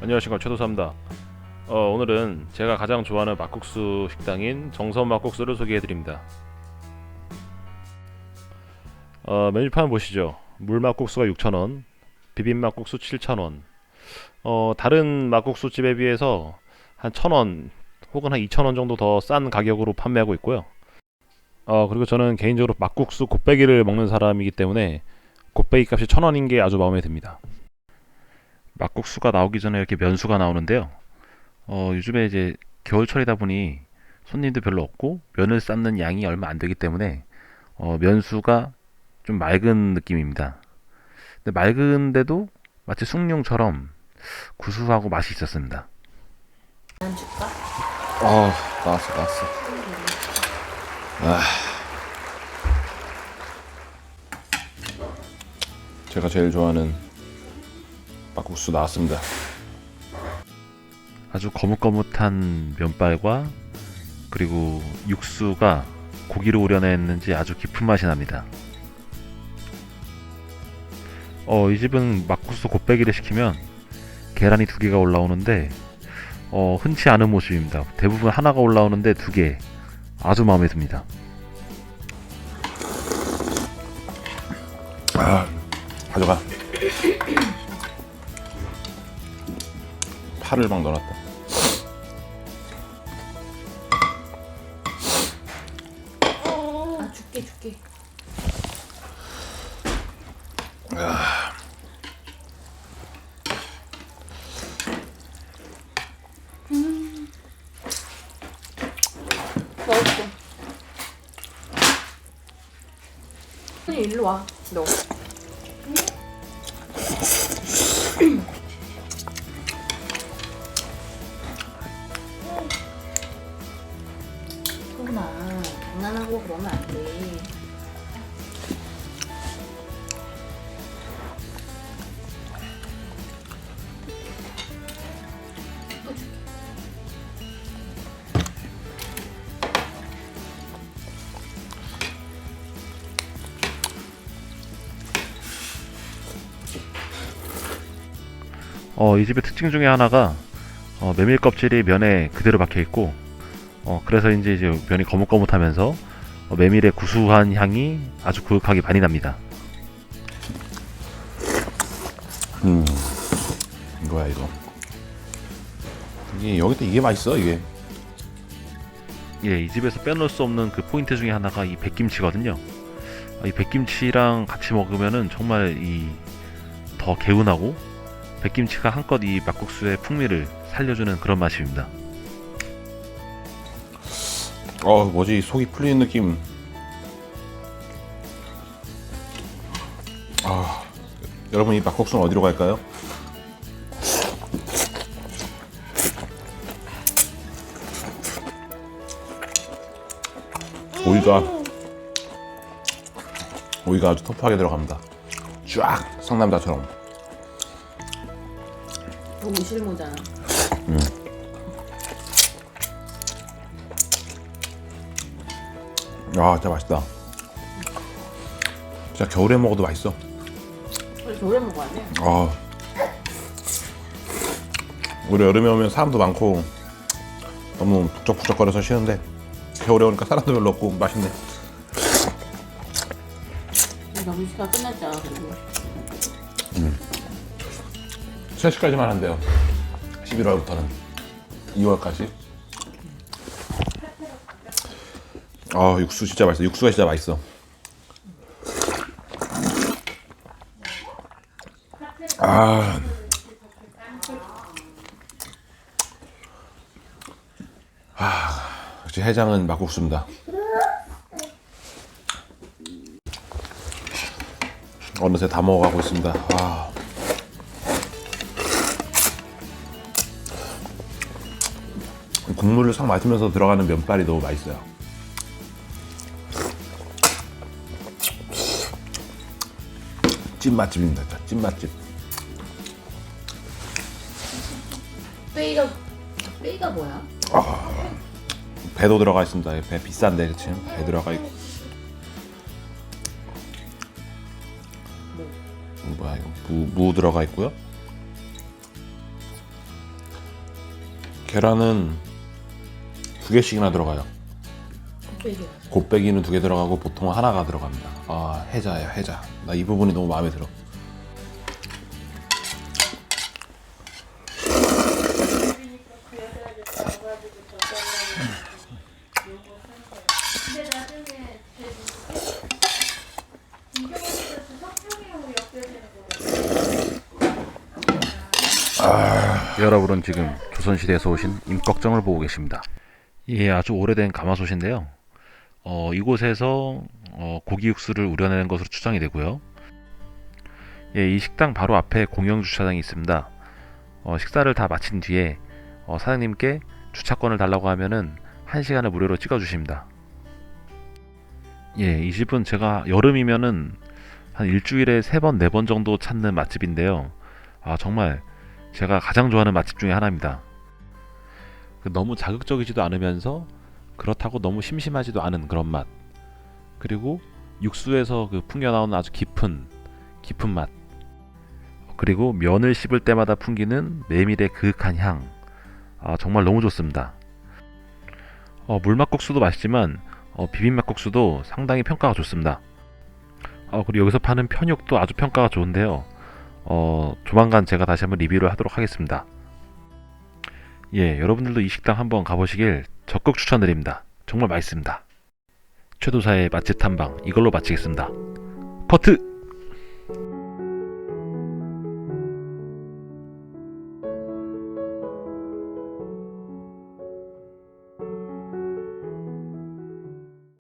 안녕하십니까 최도사입니다. 어, 오늘은 제가 가장 좋아하는 막국수 식당인 정선 막국수를 소개해드립니다. 어, 메뉴판 보시죠. 물 막국수가 6,000원, 비빔 막국수 7,000원. 어, 다른 막국수 집에 비해서 한 1,000원 혹은 한 2,000원 정도 더 싼 가격으로 판매하고 있고요. 어, 그리고 저는 개인적으로 막국수 곱빼기를 먹는 사람이기 때문에 곱빼기 값이 1,000원인 게 아주 마음에 듭니다. 막국수가 나오기 전에 이렇게 면수가 나오는데요. 어, 요즘에 이제 겨울철이다 보니 손님도 별로 없고 면을 삶는 양이 얼마 안 되기 때문에 어, 면수가 좀 맑은 느낌입니다. 근데 맑은데도 마치 숭늉처럼 구수하고 맛이 있었습니다. 안 줄까? 아 나왔어 나왔어 아 제가 제일 좋아하는 막국수 나왔습니다 아주 거뭇거뭇한 면발과 그리고 육수가 고기를 우려냈는지 아주 깊은 맛이 납니다. 어, 이 집은 막국수 곱빼기를 시키면 계란이 두 개가 올라오는데 어, 흔치 않은 모습입니다. 대부분 하나가 올라오는데 두 개. 아주 마음에 듭니다. 아 가져가 파를 막 넣어놨다 아 줄게 줄게. 맛있어. 아니 일로 와. 너. 장난하고 그러면 안 돼. 어, 이 집의 특징 중에 하나가 어, 메밀 껍질이 면에 그대로 박혀 있고 어, 그래서 이제, 이제 면이 거뭇거뭇하면서 어, 메밀의 구수한 향이 아주 그윽하게 많이 납니다. 음 이거야 이거 이게 여기도 이게 맛있어 이게 예, 이 집에서 빼놓을 수 없는 그 포인트 중에 하나가 이 백김치거든요. 어, 이 백김치랑 같이 먹으면은 정말 이 더 개운하고 백김치가 한껏 이 막국수의 풍미를 살려주는 그런 맛입니다. 어 뭐지? 속이 풀리는 느낌. 아 여러분 이 막국수는 어디로 갈까요? 오이가 오이가 아주 터프하게 들어갑니다. 쫙 상남자처럼. 너무 실모잖아. 아 진짜 맛있다. 진짜 겨울에 먹어도 맛있어. 우리 겨울에 먹어야? 돼. 아. 우리 여름에 오면 사람도 많고 너무 북적북적거려서 쉬는데 겨울에 오니까 사람도 별로 없고 맛있네. 너무 시간 끝났잖아 그리고. 3시까지만 한대요. 11월부터는. 2월까지 아 육수 진짜 맛있어 육수가 진짜 맛있어 아 아, 역시 해장은 막국수입니다. 어느새 다 먹어가고 있습니다. 아. 국물을 싹 마시면서 들어가는 면발이 너무 맛있어요. 찐 맛집입니다. 찐 맛집. 빼이가 빼이가 뭐야? 배도 들어가 있습니다. 배 비싼데 그치? 배 들어가 있고. 뭐? 무, 뭐야 이거 무, 무 들어가 있고요. 계란은 두 개씩이나 들어가요. 곱빼기. 곱빼기는 두 개 들어가고 보통 하나가 들어갑니다. 아 해자예요 해자. 나 이 부분이 너무 마음에 들어. 여러분은 지금 조선시대에서 오신 임꺽정을 보고 계십니다. 예, 아주 오래된 가마솥인데요. 어, 이곳에서 어, 고기 육수를 우려내는 것으로 추정이 되고요. 예, 이 식당 바로 앞에 공영 주차장이 있습니다. 어, 식사를 다 마친 뒤에 어, 사장님께 주차권을 달라고 하면은 한 시간을 무료로 찍어 주십니다. 예, 이 집은 제가 여름이면은 한 일주일에 세 번, 네번 정도 찾는 맛집인데요. 아, 정말 제가 가장 좋아하는 맛집 중에 하나입니다. 그 너무 자극적이지도 않으면서 그렇다고 너무 심심하지도 않은 그런 맛. 그리고 육수에서 그 풍겨 나오는 아주 깊은 깊은 맛. 그리고 면을 씹을 때마다 풍기는 메밀의 그윽한 향. 아, 정말 너무 좋습니다. 어, 물막국수도 맛있지만 어, 비빔막국수도 상당히 평가가 좋습니다. 어, 그리고 여기서 파는 편육도 아주 평가가 좋은데요. 어, 조만간 제가 다시 한번 리뷰를 하도록 하겠습니다. 예, 여러분들도 이 식당 한번 가보시길 적극 추천드립니다. 정말 맛있습니다. 최도사의 맛집 탐방 이걸로 마치겠습니다. 커트!